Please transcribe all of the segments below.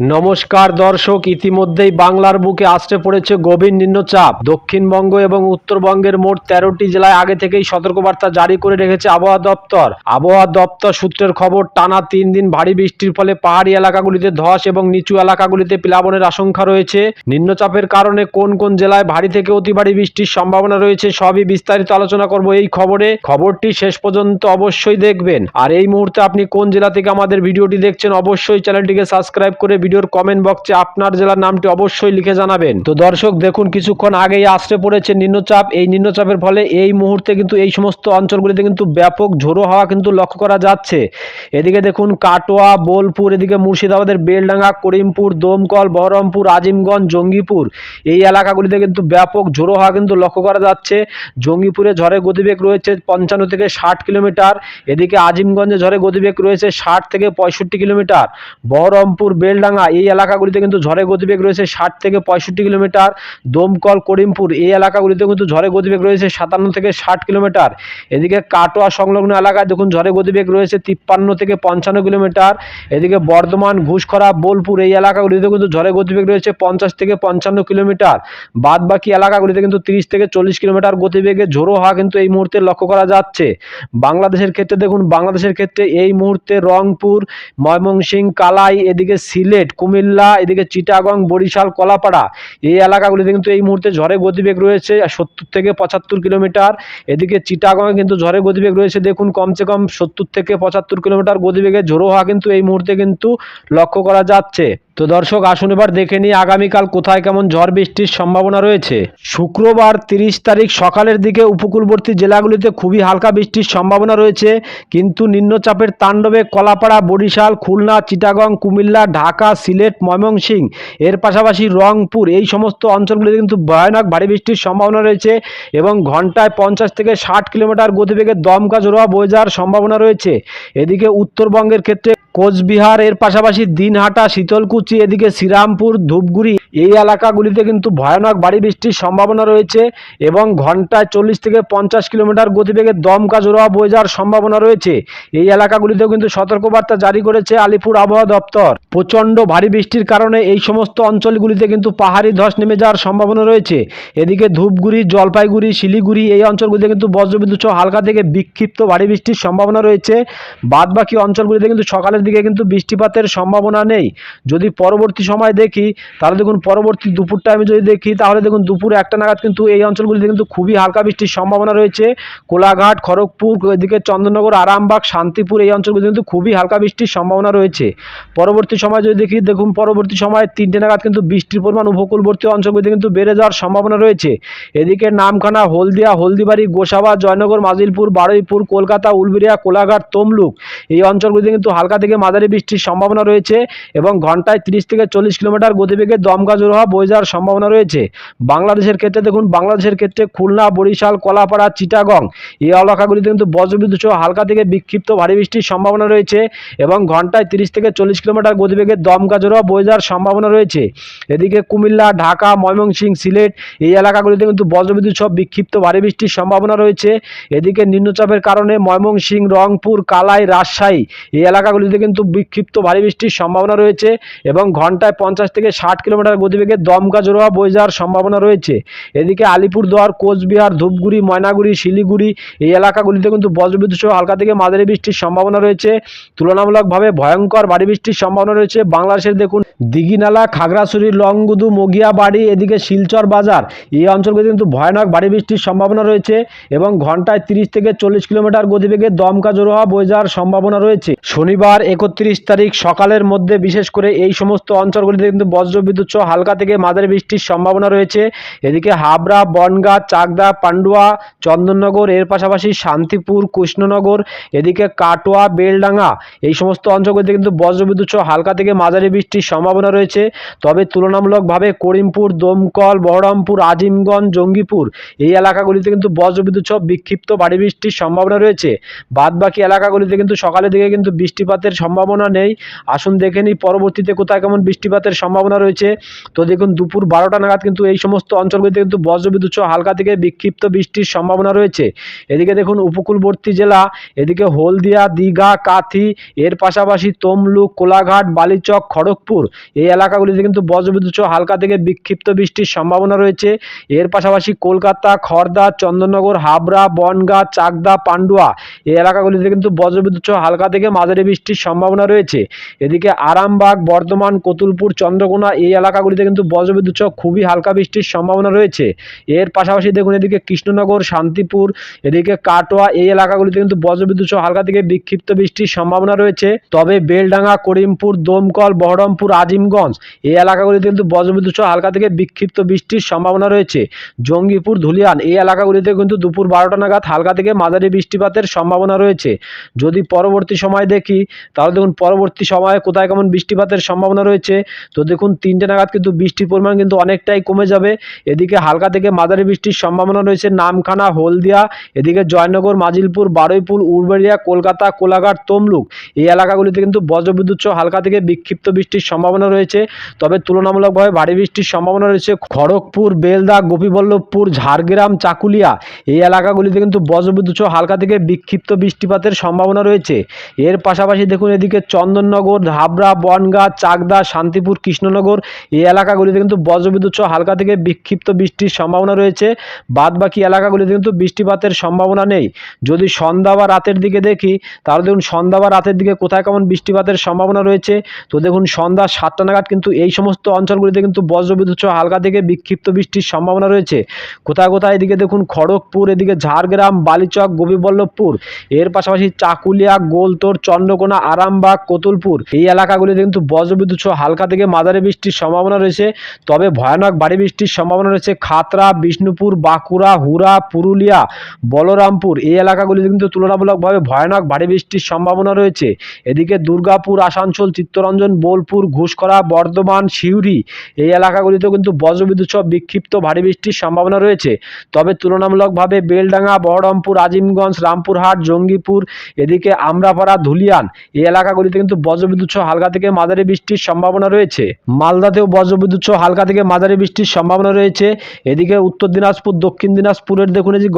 নমস্কার দর্শক, ইতিমধ্যেই বাংলার বুকে আসতে পড়েছে গভীর নিম্নচাপ। দক্ষিণবঙ্গ এবং উত্তরবঙ্গের মোট তেরোটি জেলায় আগে থেকেই সতর্কবার্তা জারি করে রেখেছে আবহাওয়া দপ্তর। আবহাওয়া দপ্তর সূত্রের খবর, টানা তিন দিন ভারী বৃষ্টির ফলে পাহাড়ি এলাকাগুলিতে ধস এবং নিচু এলাকাগুলিতে প্লাবনের আশঙ্কা রয়েছে। নিম্নচাপের কারণে কোন কোন জেলায় ভারী থেকে অতি ভারী বৃষ্টির সম্ভাবনা রয়েছে সবই বিস্তারিত আলোচনা করব এই খবরে। খবরটি শেষ পর্যন্ত অবশ্যই দেখবেন। আর এই মুহূর্তে আপনি কোন জেলা থেকে আমাদের ভিডিওটি দেখছেন, অবশ্যই চ্যানেলটিকে সাবস্ক্রাইব করে ভিডিওর কমেন্ট বক্সে আপনার জেলার নামটি অবশ্যই লিখে জানাবেন। তো দর্শক, দেখুন, কিছুক্ষণ আগেই আসতে পড়েছে নিম্নচাপ। এই নিম্নচাপের ফলে এই মুহূর্তে কিন্তু এই সমস্ত অঞ্চলগুলিতে কিন্তু ব্যাপক ঝোড়ো হাওয়া কিন্তু লক্ষ্য করা যাচ্ছে। এদিকে দেখুন, কাটোয়া, বোলপুর, এদিকে মুর্শিদাবাদের বেলডাঙ্গা, করিমপুর, দমকল, বহরমপুর, আজিমগঞ্জ, জঙ্গিপুর। এই এলাকাগুলিতে কিন্তু ব্যাপক ঝোড়ো হাওয়া কিন্তু লক্ষ্য করা যাচ্ছে। জঙ্গিপুরে ঝড়ে গতিবেগ রয়েছে পঞ্চান্ন থেকে ষাট কিলোমিটার। এদিকে আজিমগঞ্জে ঝড়ে গতিবেগ রয়েছে ষাট থেকে পঁয়ষট্টি কিলোমিটার। বহরমপুর, বেলডাঙ্গা এই এলাকাগুলিতে কিন্তু ঝড়ে গতিবেগ রয়েছে ষাট থেকে পঁয়ষট্টি কিলোমিটার। দমকল করিমপুর, এই এলাকাগুলিতে কিন্তু ঝড়ে গতিবেগ রয়েছে সাতান্ন থেকে ষাট কিলোমিটার। এদিকে কাটোয়া সংলগ্ন এলাকায় দেখুন ঝড়ে গতিবেগ রয়েছে তিপ্পান্ন থেকে পঞ্চান্ন কিলোমিটার। এদিকে বর্ধমান, ঘুষখরা, বোলপুর এই এলাকাগুলিতে কিন্তু ঝড়ে গতিবেগ রয়েছে পঞ্চাশ থেকে পঞ্চান্ন কিলোমিটার। বাদ বাকি এলাকাগুলিতে কিন্তু তিরিশ থেকে চল্লিশ কিলোমিটার গতিবেগে ঝোড়ো হওয়া কিন্তু এই মুহূর্তে লক্ষ্য করা যাচ্ছে। বাংলাদেশের ক্ষেত্রে দেখুন, বাংলাদেশের ক্ষেত্রে এই মুহূর্তে রংপুর, ময়মনসিংহ, কালাই, এদিকে সিলেট কুমিল্লা, এদিকে চিটাগং, বরিশাল, কলাপাড়া। এই এলাকাগুলিতে কিন্তু এই মুহূর্তে ঝড়ে গতিবেগ রয়েছে, সত্তর থেকে পঁচাত্তর কিলোমিটার। এদিকে চিটাগংয়ে কিন্তু ঝড়ে গতিবেগ রয়েছে, দেখুন কমসে কম সত্তর থেকে পঁচাত্তর কিলোমিটার গতিবেগে ঝোড়ো হওয়া কিন্তু এই মুহূর্তে কিন্তু লক্ষ্য করা যাচ্ছে। তো দর্শক, আসুন এবার দেখে নিই আগামীকাল কোথায় কেমন ঝড় বৃষ্টির সম্ভাবনা রয়েছে। শুক্রবার তিরিশ তারিখ সকালের দিকে উপকূলবর্তী জেলাগুলিতে খুবই হালকা বৃষ্টির সম্ভাবনা রয়েছে, কিন্তু নিম্নচাপের তাণ্ডবে কলাপাড়া, বরিশাল, খুলনা, চিটাগং, কুমিল্লা, ঢাকা সিলেট, ময়মনসিং। এর পাশাপাশি রংপুর। এই সমস্ত অঞ্চলগুলিতে কিন্তু ভয়ানক ভারী বৃষ্টির সম্ভাবনা রয়েছে এবং ঘন্টায় পঞ্চাশ থেকে ষাট কিলোমিটার গতিবেগে দমকা জোড়া বয়ে যাওয়ার সম্ভাবনা রয়েছে। এদিকে উত্তরবঙ্গের ক্ষেত্রে কোচবিহার, এর পাশাপাশি দিনহাটা, শীতলকুচি, এদিকে শ্রীরামপুর, ধূপগুড়ি, এই এলাকাগুলিতে কিন্তু ভয়ানক বাড়ি বৃষ্টির সম্ভাবনা রয়েছে এবং ঘন্টায় চল্লিশ থেকে পঞ্চাশ কিলোমিটার গতিবেগে দমকা জোড়া বয়ে যাওয়ার সম্ভাবনা রয়েছে। এই এলাকাগুলিতেও কিন্তু সতর্কবার্তা জারি করেছে আলিপুর আবহাওয়া দপ্তর। প্রচণ্ড ভারী বৃষ্টির কারণে এই সমস্ত অঞ্চলগুলিতে কিন্তু পাহাড়ি ধস নেমে যাওয়ার সম্ভাবনা রয়েছে। এদিকে ধূপগুড়ি, জলপাইগুড়ি, শিলিগুড়ি এই অঞ্চলগুলিতে কিন্তু বজ্রবিদ্যুৎ হালকা থেকে বিক্ষিপ্ত ভারী বৃষ্টির সম্ভাবনা রয়েছে। বাদ বাকি অঞ্চলগুলিতে কিন্তু সকালের দিকে কিন্তু বৃষ্টিপাতের সম্ভাবনা নেই। যদি পরবর্তী সময় দেখি, তাহলে দেখুন পরবর্তী দুপুর টাইমে যদি দেখি, তাহলে দেখুন দুপুর একটা নাগাদ কিন্তু এই অঞ্চলগুলিতে কিন্তু খুবই হালকা বৃষ্টির সম্ভাবনা রয়েছে। কোলাঘাট, খড়গপুর, এদিকে চন্দননগর, আরামবাগ, শান্তিপুর এই অঞ্চলগুলিতে কিন্তু খুবই হালকা বৃষ্টির সম্ভাবনা রয়েছে। পরবর্তী সময় যদি দেখি, দেখুন পরবর্তী সময় তিনটে নাগাদ কিন্তু বৃষ্টির পরিমাণ উপকূলবর্তী অঞ্চলগুলিতে কিন্তু বেড়ে যাওয়ার সম্ভাবনা রয়েছে। এদিকে নামখানা, হলদিয়া, হলদিবাড়ি, গোসাবা, জয়নগর, মাজিলপুর, বারুইপুর, কলকাতা, উলবেড়িয়া, কোলাঘাট, তমলুক এই অঞ্চলগুলিতে কিন্তু হালকা থেকে মাঝারি বৃষ্টির সম্ভাবনা রয়েছে এবং ঘন্টায় তিরিশ থেকে চল্লিশ কিলোমিটার গতিবেগে দমকা জোর হওয়া বয়ে যাওয়ার সম্ভাবনা রয়েছে। বাংলাদেশের ক্ষেত্রে দেখুন, বাংলাদেশের ক্ষেত্রে খুলনা, বরিশাল, কলাপাড়া, চিটাগং এই এলাকাগুলিতে কিন্তু বজ্রবিদ্যুৎ সহ হালকা থেকে বিক্ষিপ্ত ভারী বৃষ্টির সম্ভাবনা রয়েছে এবং ঘন্টায় তিরিশ থেকে চল্লিশ কিলোমিটার গতিবেগে দমকা জোর হওয়া বয়ে যাওয়ার সম্ভাবনা রয়েছে। এদিকে কুমিল্লা, ঢাকা, ময়মনসিংহ, সিলেট এই এলাকাগুলিতে কিন্তু বজ্রবিদ্যুৎ সহ বিক্ষিপ্ত ভারী বৃষ্টির সম্ভাবনা রয়েছে। এদিকে নিম্নচাপের কারণে ময়মনসিংহ, রংপুর, কালাই, রাজশাহী এই এলাকাগুলিতে কিন্তু বিক্ষিপ্ত ভারী বৃষ্টির সম্ভাবনা রয়েছে এবং ঘন্টায় পঞ্চাশ থেকে ষাট কিলোমিটার গতিবেগে দমকা জোড়া বয়ে যাওয়ার সম্ভাবনা রয়েছে। এদিকে আলিপুরদুয়ার, কোচবিহার, ধূপগুড়ি, ময়নাগুড়ি, শিলিগুড়ি এই এলাকাগুলিতে কিন্তু বজ্রবিদ্যুৎ সহ হালকা থেকে মাঝারি বৃষ্টির সম্ভাবনা রয়েছে। তুলনামূলকভাবে ভয়ঙ্কর ভারী বৃষ্টির সম্ভাবনা রয়েছে বাংলাদেশের দেখুন। দিঘিনালা, খাগড়াছড়ি, লংগুদু, মগিয়াবাড়ি, এদিকে শিলচর বাজার এই অঞ্চলগুলিতে কিন্তু ভয়ানক ভারী বৃষ্টির সম্ভাবনা রয়েছে এবং ঘন্টায় তিরিশ থেকে চল্লিশ কিলোমিটার গতিবেগে দমকা জোড়ো বয়ে যাওয়ার সম্ভাবনা রয়েছে। শনিবার একত্রিশ তারিখ সকালের মধ্যে, বিশেষ করে এই সমস্ত অঞ্চলগুলিতে কিন্তু বজ্রবিদ্যুৎ সহ হালকা থেকে মাঝারি বৃষ্টির সম্ভাবনা রয়েছে। এদিকে হাবড়া, বনগাঁ, চাকদা, পান্ডুয়া, চন্দননগর, এর পাশাপাশি শান্তিপুর, কৃষ্ণনগর, এদিকে কাটোয়া, বেলডাঙ্গা, এই সমস্ত অঞ্চলগুলিতে কিন্তু বজ্রবিদ্যুৎ সহ হালকা থেকে মাঝারি বৃষ্টির সম্ভাবনা রয়েছে। তবে তুলনামূলকভাবে করিমপুর, দমকল, বহরমপুর, আজিমগঞ্জ, জঙ্গিপুর এই এলাকাগুলিতে কিন্তু বজ্রবিদ্যুৎ সহ বিক্ষিপ্ত ভারী বৃষ্টির সম্ভাবনা রয়েছে। বাদ বাকি এলাকাগুলিতে কিন্তু সকালের দিকে কিন্তু বৃষ্টিপাতের সম্ভাবনা নেই। আসুন দেখে নিই পরবর্তীতে কোথায় কেমন বৃষ্টিপাতের সম্ভাবনা রয়েছে। তো দেখুন, দুপুর বারোটা নাগাদ কিন্তু এই সমস্ত অঞ্চলগুলিতে কিন্তু বজ্রবিদ্যুৎ সহ হালকা থেকে বিক্ষিপ্ত বৃষ্টির সম্ভাবনা রয়েছে। এদিকে দেখুন, উপকূলবর্তী জেলা, এদিকে হলদিয়া, দীঘা, কাথি, এর পাশাপাশি তমলুক, কোলাঘাট, বালিচক, খড়গপুর এই এলাকাগুলিতে কিন্তু বজ্রবিদ্যুৎ সহ হালকা থেকে বিক্ষিপ্ত বৃষ্টির সম্ভাবনা রয়েছে। এর পাশাপাশি কলকাতা খড়দা চন্দননগর, হাবড়া, বনগাঁ, চাকদা, পান্ডুয়া এই এলাকাগুলিতে কিন্তু বজ্রবিদ্যুৎ সহ হালকা থেকে মাঝারি বৃষ্টির সম্ভাবনা রয়েছে। এদিকে আরামবাগ, বর্ধমান, কতুলপুর, চন্দ্রকোনা এই এলাকাগুলিতে কিন্তু বজ্রবিদ্যুৎ সহ খুবই হালকা বৃষ্টির সম্ভাবনা রয়েছে। এর পাশাপাশি দেখুন এদিকে কৃষ্ণনগর, শান্তিপুর, এদিকে কাটোয়া এই এলাকাগুলিতে কিন্তু বজ্রবিদ্যুৎ সহ হালকা থেকে বিক্ষিপ্ত বৃষ্টির সম্ভাবনা রয়েছে। তবে বেলডাঙ্গা, করিমপুর, দমকল, বহরমপুর, আজিমগঞ্জ এই এলাকাগুলিতে কিন্তু বজ্রবিদ্যুৎ সহ হালকা থেকে বিক্ষিপ্ত বৃষ্টির সম্ভাবনা রয়েছে। জঙ্গিপুর, ধুলিয়ান এই এলাকাগুলিতে কিন্তু দুপুর বারোটা নাগাদ হালকা থেকে মাঝারি বৃষ্টিপাতের সম্ভাবনা রয়েছে। যদি পরবর্তী সময় দেখি তাহলে দেখুন, পরবর্তী সময়ে কোথায় কেমন বৃষ্টিপাতের সম্ভাবনা রয়েছে, তো দেখুন, তিনটে নাগাদ কিন্তু বৃষ্টির পরিমাণ কিন্তু অনেকটাই কমে যাবে। এদিকে হালকা থেকে মাঝারি বৃষ্টির সম্ভাবনা রয়েছে, নামখানা, হলদিয়া, এদিকে জয়নগর, মাজিলপুর, বারুইপুর উড়বেড়িয়া কলকাতা, কোলাঘাট, তমলুক। এই এলাকাগুলিতে কিন্তু বজ্রবিদ্যুৎ সহ হালকা থেকে বিক্ষিপ্ত বৃষ্টির সম্ভাবনা রয়েছে। তবে তুলনামূলকভাবে ভারী বৃষ্টির সম্ভাবনা রয়েছে খড়গপুর, বেলদা, গোপীবল্লভপুর, ঝাড়গ্রাম, চাকুলিয়া। এই এলাকাগুলিতে কিন্তু বজ্রবিদ্যুৎ সহ হালকা থেকে বিক্ষিপ্ত বৃষ্টিপাতের সম্ভাবনা রয়েছে। এর পাশাপাশি দেখুন এদিকে চন্দননগর, হাবড়া, বনগাঁ, চাকদা, শান্তিপুর, কৃষ্ণনগর এই এলাকাগুলিতে কিন্তু বজ্রবিদ্যুৎ সহ হালকা থেকে বিক্ষিপ্ত বৃষ্টির সম্ভাবনা রয়েছে। বাদ বাকি এলাকাগুলিতে কিন্তু বৃষ্টিপাতের সম্ভাবনা নেই। যদি সন্ধ্যা বা রাতের দিকে দেখি, তাহলে দেখুন সন্ধ্যা বা রাতের দিকে কোথায় কেমন বৃষ্টিপাতের সম্ভাবনা রয়েছে। তো দেখুন সন্ধ্যা সাতটা নাগাদ কিন্তু এই সমস্ত অঞ্চলগুলিতে কিন্তু বজ্রবিদ্যুৎ সহ হালকা থেকে বিক্ষিপ্ত বৃষ্টির সম্ভাবনা রয়েছে। কোথায় কোথায় এদিকে দেখুন খড়গপুর, এদিকে ঝাড়গ্রাম, বালিচক, গোপীবল্লভপুর। এর পাশাপাশি চাকুলিয়া, গোলতোর, চন্দ্রকোনা আরামবাগ কতুলপুর। এই এলাকাগুলিতে কিন্তু বজ্রবিদ্যুৎ সহ হালকা থেকে মাঝারি বৃষ্টির সম্ভাবনা রয়েছে। তবে ভয়ানক ভারী বৃষ্টির সম্ভাবনা রয়েছে খাতরা বিষ্ণুপুর, বাঁকুড়া হুরা পুরুলিয়া, বলরামপুর। এই এলাকাগুলিতে কিন্তু তুলনামূলকভাবে ভয়ানক ভারী বৃষ্টির সম্ভাবনা রয়েছে। এদিকে দুর্গাপুর, আসানসোল, চিত্তরঞ্জন, বোলপুর ঘুষকরা বর্ধমান, সিউড়ি এই এলাকাগুলিতেও কিন্তু বজ্রবিদ্যুৎ সহ বিক্ষিপ্ত ভারী বৃষ্টির সম্ভাবনা রয়েছে। তবে তুলনামূলকভাবে বেলডাঙ্গা, বহরমপুর, আজিমগঞ্জ, রামপুরহাট, জঙ্গিপুর, এদিকে আমরাপাড়া, ধুলিয়ান এই এলাকাগুলিতে কিন্তু বজ্রবিদ্যুৎ সহ হালকা থেকে মাঝারি বৃষ্টির সম্ভাবনা রয়েছে। মালদাতেও বজ্রবিদ্যুৎ সহ হালকা থেকে মাঝারি বৃষ্টির সম্ভাবনা রয়েছে। এদিকে উত্তর দিনাজপুর, দক্ষিণ দিনাজপুরের দেখুন এই যে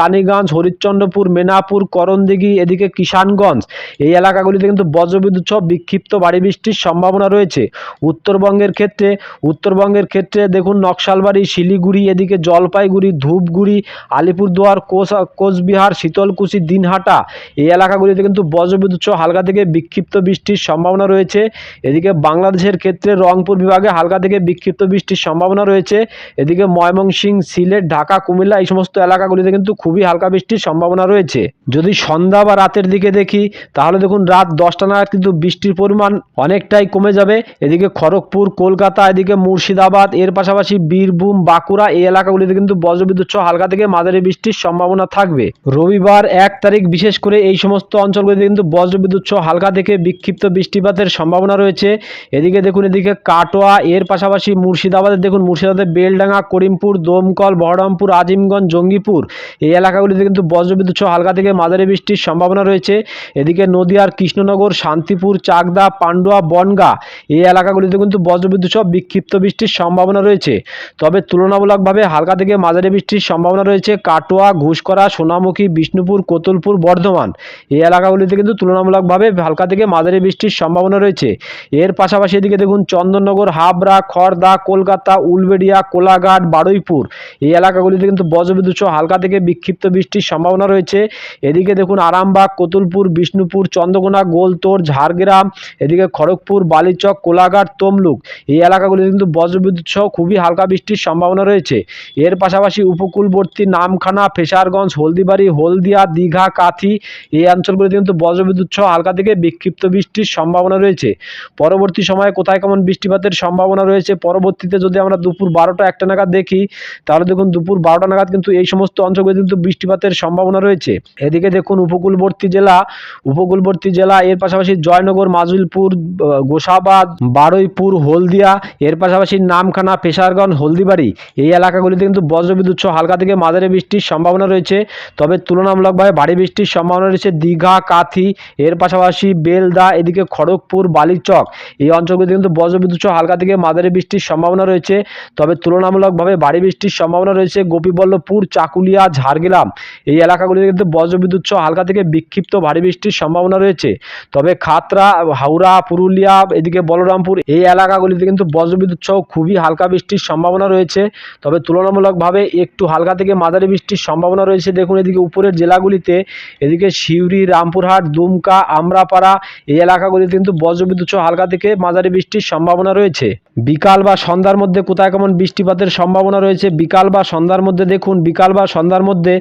রানীগঞ্জ, হরিশ্চন্দ্রপুর, মেনাপুর, করণদিঘি, এদিকে কিষানগঞ্জ, এই এলাকাগুলিতে কিন্তু বজ্রবিদ্যুৎ সহ বিক্ষিপ্ত ভারী বৃষ্টির সম্ভাবনা রয়েছে। উত্তরবঙ্গের ক্ষেত্রে উত্তরবঙ্গের ক্ষেত্রে দেখুন নকশালবাড়ি, শিলিগুড়ি, এদিকে জলপাইগুড়ি, ধূপগুড়ি, আলিপুরদুয়ার কোচ কোচবিহার, শীতলকুচি, দিনহাটা, এই এলাকাগুলিতে কিন্তু বজ্রবিদ্যুৎ সহ হালকা থেকে বিক্ষিপ্ত বৃষ্টির সম্ভাবনা রয়েছে। এদিকে বাংলাদেশের ক্ষেত্রে রংপুর বিভাগে হালকা থেকে বিক্ষিপ্ত বৃষ্টির সম্ভাবনা রয়েছে। এদিকে ময়মনসিংহ সিলেট, ঢাকা, কুমিল্লা এই সমস্ত এলাকাগুলিতে কিন্তু খুবই হালকা বৃষ্টির সম্ভাবনা রয়েছে। যদি সন্ধ্যা বা রাতের দিকে দেখি, তাহলে দেখুন রাত দশটা নাগাদ কিন্তু বৃষ্টির পরিমাণ অনেকটাই কমে যাবে। এদিকে খড়গপুর, কলকাতা, এদিকে মুর্শিদাবাদ, এর পাশাপাশি বীরভূম, বাঁকুড়া এই এলাকাগুলিতে কিন্তু বজ্রবিদ্যুৎ সহ হালকা থেকে মাঝারি বৃষ্টির সম্ভাবনা থাকবে। রবিবার এক তারিখ বিশেষ করে এই সমস্ত অঞ্চলগুলিতে কিন্তু বজ্রবিদ্যুৎ সহ হালকা থেকে বিক্ষিপ্ত বৃষ্টিপাতের সম্ভাবনা রয়েছে। এদিকে দেখুন, এদিকে কাটোয়া, এর পাশাপাশি মুর্শিদাবাদের দেখুন, মুর্শিদাবাদের বেলডাঙ্গা, করিমপুর, দমকল, বহরমপুর, আজিমগঞ্জ, জঙ্গিপুর, এই এলাকাগুলিতে কিন্তু বজ্রবিদ্যুৎ সহ হালকা থেকে মাঝারি বৃষ্টির সম্ভাবনা রয়েছে। এদিকে নদীয়ার কৃষ্ণনগর, শান্তিপুর, চাকদা, পান্ডুয়া, বনগা, এই এলাকাগুলিতে কিন্তু বজ্রবিদ্যুৎ সহ বিক্ষিপ্ত বৃষ্টির সম্ভাবনা রয়েছে। তবে তুলনামূলকভাবে হালকা থেকে মাঝারি বৃষ্টির সম্ভাবনা রয়েছে কাটোয়া, ঘুষকরা, সোনামুখী, বিষ্ণুপুর, কোতুলপুর, বর্ধমান, এই এলাকাগুলিতে কিন্তু তুলনামূলকভাবে হালকা থেকে মাঝারি বৃষ্টির সম্ভাবনা রয়েছে। এর পাশাপাশি এদিকে দেখুন, চন্দননগর, হাবড়া খড়দা কলকাতা, উলবেড়িয়া, কোলাঘাট, বারুইপুর এই এলাকাগুলিতে কিন্তু বজ্রবিদ্যুৎ সহ হালকা থেকে বিক্ষিপ্ত বৃষ্টির সম্ভাবনা রয়েছে। এদিকে দেখুন, আরামবাগ, কতুলপুর, বিষ্ণুপুর, চন্দ্রকোনা, গোলতোর, ঝাড়গ্রাম, এদিকে খড়গপুর, বালিচক, কোলাঘাট, তমলুক এই এলাকাগুলিতে কিন্তু বজ্রবিদ্যুৎ সহ খুবই হালকা বৃষ্টির সম্ভাবনা রয়েছে। এর পাশাপাশি উপকূলবর্তী নামখানা, ফেসারগঞ্জ, হলদিবাড়ি, হলদিয়া, দীঘা, কাথি এই অঞ্চলগুলিতে কিন্তু বজ্রবিদ্যুৎ সহ হালকা থেকে বিক্ষিপ্ত বৃষ্টির সম্ভাবনা রয়েছে। পরবর্তী সময়ে কোথায় কেমন বৃষ্টিপাতের সম্ভাবনা রয়েছে? পরবর্তীতে যদি আমরা দুপুর বারোটা একটা নাগাদ দেখি, তাহলে দেখুন দুপুর বারোটা নাগাদ কিন্তু এই সমস্ত অঞ্চলগুলিতে কিন্তু বৃষ্টিপাতের সম্ভাবনা রয়েছে। এদিকে দেখুন উপকূলবর্তী জেলা উপকূলবর্তী জেলা, এর পাশাপাশি জয়নগর মাজুলপুর গোসাবাদ, বারুইপুর, হলদিয়া, এর পাশাপাশি নামখানা, পেশারগঞ্জ, হলদিবাড়ি এই এলাকাগুলিতে কিন্তু বজ্রবিদ্যুৎ সহ হালকা থেকে মাঝারি বৃষ্টির সম্ভাবনা রয়েছে। তবে তুলনামূলকভাবে ভারী বৃষ্টির সম্ভাবনা রয়েছে। দীঘা, কাথি, এর পাশাপাশি বেলদা, এদিকে খড়গপুর, বালিচক। এই অঞ্চলগুলিতে কিন্তু বজ্রবিদ্যুৎ হালকা থেকে মাঝারি বৃষ্টির সম্ভাবনা রয়েছে। তবে তুলনামূলকভাবে ভারী বৃষ্টির সম্ভাবনা রয়েছে গোপীবল্লভপুর, চাকুলিয়া, ঝাড়গ্রাম। এই এলাকাগুলিতে কিন্তু বজ্রবিদ্যুৎ হালকা থেকে বিক্ষিপ্ত ভারী বৃষ্টির সম্ভাবনা রয়েছে। তবে খাতরা হাওড়া, পুরুলিয়া, এদিকে বলরামপুর, এই এলাকাগুলিতে কিন্তু বজ্রবিদ্যুৎ সহ খুবই হালকা বৃষ্টির সম্ভাবনা রয়েছে। তবে তুলনামূলকভাবে একটু হালকা থেকে মাঝারি বৃষ্টির সম্ভাবনা রয়েছে। দেখুন এদিকে উপরের জেলাগুলিতে, এদিকে সিউড়ি, রামপুরহাট, দুমকা আমরাপাড়া এই এলাকাগুলিতে কিন্তু বজ্রবিদ্যুৎ সহ হালকা থেকে মাঝারি বৃষ্টির সম্ভাবনা রয়েছে। বিকাল বা সন্ধ্যার মধ্যে কোথায় কেমন বৃষ্টিপাতের সম্ভাবনা রয়েছে? বিকাল বা সন্ধ্যার মধ্যে দেখুন, বিকাল বা সন্ধ্যার মধ্যে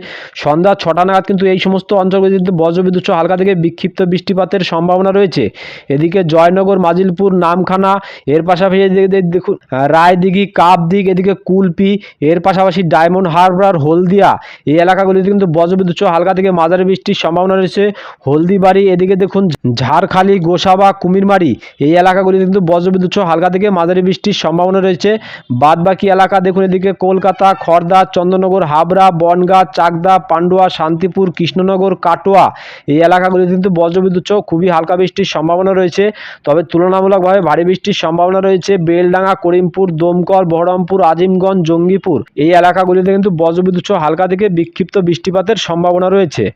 সন্ধ্যা ছটা নাগাদ কিন্তু এই সমস্ত অঞ্চলগুলিতে কিন্তু বজ্রবিদ্যুৎ হালকা থেকে বিক্ষিপ্ত বৃষ্টিপাতের সম্ভাবনা রয়েছে। এদিকে জয়নগর, মাজিলপুর, নামখানা, এর পাশাপাশি দেখুন রায়দিঘি, কাপদিঘ, এদিকে কুলপি, এর পাশাপাশি ডায়মন্ড হারবার, হলদিয়া, এই এলাকাগুলিতে কিন্তু বজ্রবিদ্যুৎ হালকা থেকে মাঝারি বৃষ্টির সম্ভাবনা রয়েছে। হলদিবাড়ি, এদিকে দেখুন, ঝাড়খালি, গোসাবা, কুমিরমারি, এই এলাকাগুলিতে কিন্তু বজ্রবিদ্যুৎ হালকা থেকে মাঝারি বৃষ্টির সম্ভাবনা রয়েছে। বাদবাকি এলাকা দেখুন, এদিকে কলকাতা খড়দা চন্দননগর হাবড়া, বনগাঁ, চাকদা, পান্ডুয়া, শান্তিপুর, কৃষ্ণনগর, কাটোয়া এই এলাকাগুলিতে কিন্তু বজ্রবিদ্যুৎ সহ খুবই হালকা বৃষ্টির সম্ভাবনা রয়েছে। তবে তুলনামূলকভাবে ভারী বৃষ্টির সম্ভাবনা রয়েছে বেলডাঙ্গা, করিমপুর, দমকল, বহরমপুর, আজিমগঞ্জ, জঙ্গিপুর। এই এলাকাগুলিতে কিন্তু বজ্রবিদ্যুৎ সহ হালকা থেকে বিক্ষিপ্ত বৃষ্টিপাতের সম্ভাবনা রয়েছে।